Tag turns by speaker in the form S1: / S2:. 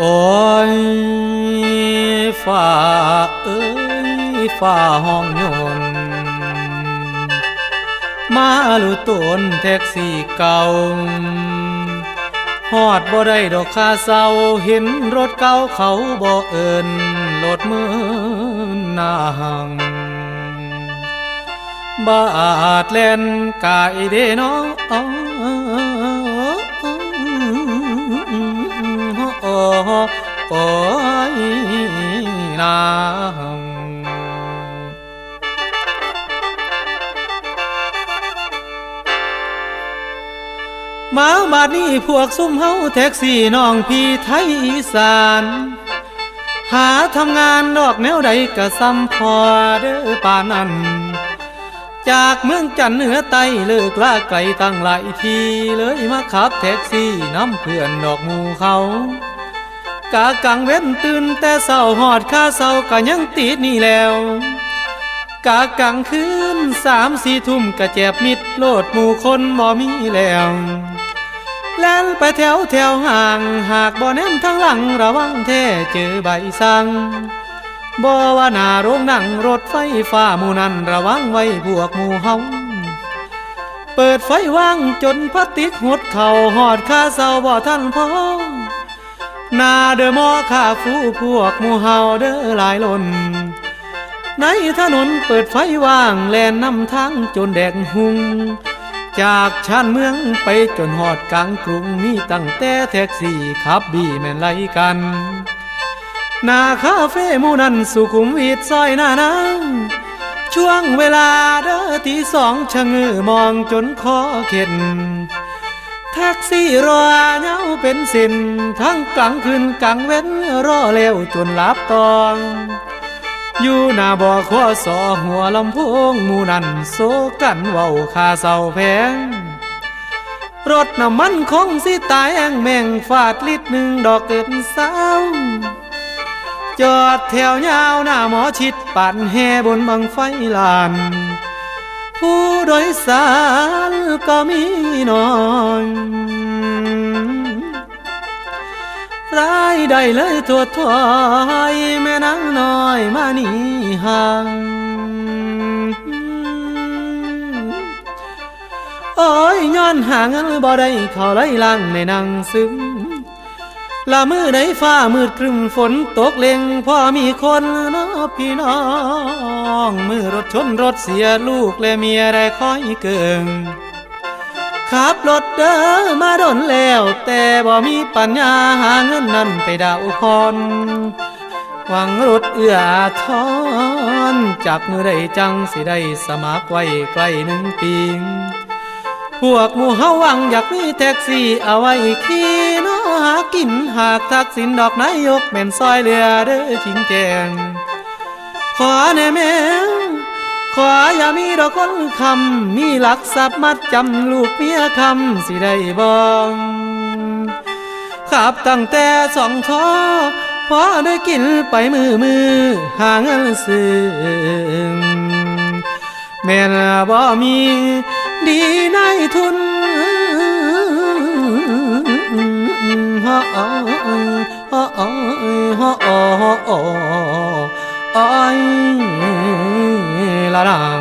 S1: โอ้ยฝ่าเอ้ยฝ่าห้องยนมาลุตนแท็กซี่เก่าฮอดบ่ได้ดอกค่าเศร้าเห็นรถเก่าเขาบ่เอินรถมือนนางบาดแล่นกายเดเน้อง โอ้อยนางมาบาดนี้พวกซุ่มเฮาแท็กซี่น้องพี่ไทยอีสาน หาทำงานดอกแนวใดก็ซ้ำพอเด้อป่านั้นจากเมืองจันเหนือไต้เลิกลาไกลตั้งหลายทีเลยมาขับแท็กซี่น้ำเพื่อนดอกมูเขา กะกังเว้นตื่นแต่เศร้าหอดค่าเศร้าก็ยังติดนี่แล้ว กะกลางคืนสามสี่ทุ่มกะแจบมิดโลดหมู่คนบ่มีแล้วแล่นไปแถวแถวห่างหากบ่แนมทางหลังระวังแท้เจอใบสั่งบ่ว่าหน้าโรงหนังรถไฟฟ้ามู่นั้นระวังไว้พวกหมู่เฮาเปิดไฟว่างจนพลาสติกหดเข่าหอดค่าเศร้าบ่ทันพอ นาเดอมอค่าฟูพวกมูเฮาเดอหลายล้น ในถนนเปิดไฟว่างแลนนำทางจนแดงหุง จากชานเมืองไปจนหอดกลางกรุงมีตั้งแต่แท็กซี่ขับบีแม่นไลกันนาคาเฟ่มูนั้นสุขุมวิทซอยหน้านางช่วงเวลาเด้อที่สองชะเงือมองจนคอเข็น แท็กซี่รอเหงาเป็นสิน ทั้งกลางคืนกลางเว้นรอเร็วจนหลับตองอยู่หน้าบ่อข้อสอหัวลำโพงมูนันโซกันเว้าคาเศร้าแพง รถน้ำมันคงสิตายแองแม่งฟาดลิตรหนึ่งดอกเกิดเศร้าจอดแถวยาวหน้าหมอชิดปั่นแห่บนบังไฟลาน ผู้โดยสารก็มีน้อยรายได้เลยทั่วถอยแม่นางน้อยมานี่ห่างโอ้ยย้อนห่างบ่ได้เขาไล่ลังในนังซึม ละมือใดฟ้ามืดครึมฝนตกเล็งพ่อมีคนนะพี่น้อง มือรถชนรถเสียลูกและเมียได้คอยเกิงขับรถเด้อมาดนแล้ว แต่บ่มีปัญญาหาเงินนั่นไปดาวพรหวังรถเอื้อทอนจากมือใดจังสิได้สมัครไว้ใกล้หนึ่งปี พวกหมู่เฮาหวังอยากมีแท็กซี่เอาไว้ขี่นาะหากินหากทักสินดอกนายกแม่นซอยเรือเด้อจริงแจงขอแน่แม่ขออย่ามีดอกคนคำมีหลักทรัพย์มัดจำลูกเมียคำสิได้บองขับตั้งแต่สองท้อพอได้กินไปมือมือหาเงินซื้อแม่นบ่มี ดีในทุนฮอะฮะฮะฮะฮะาอลาลา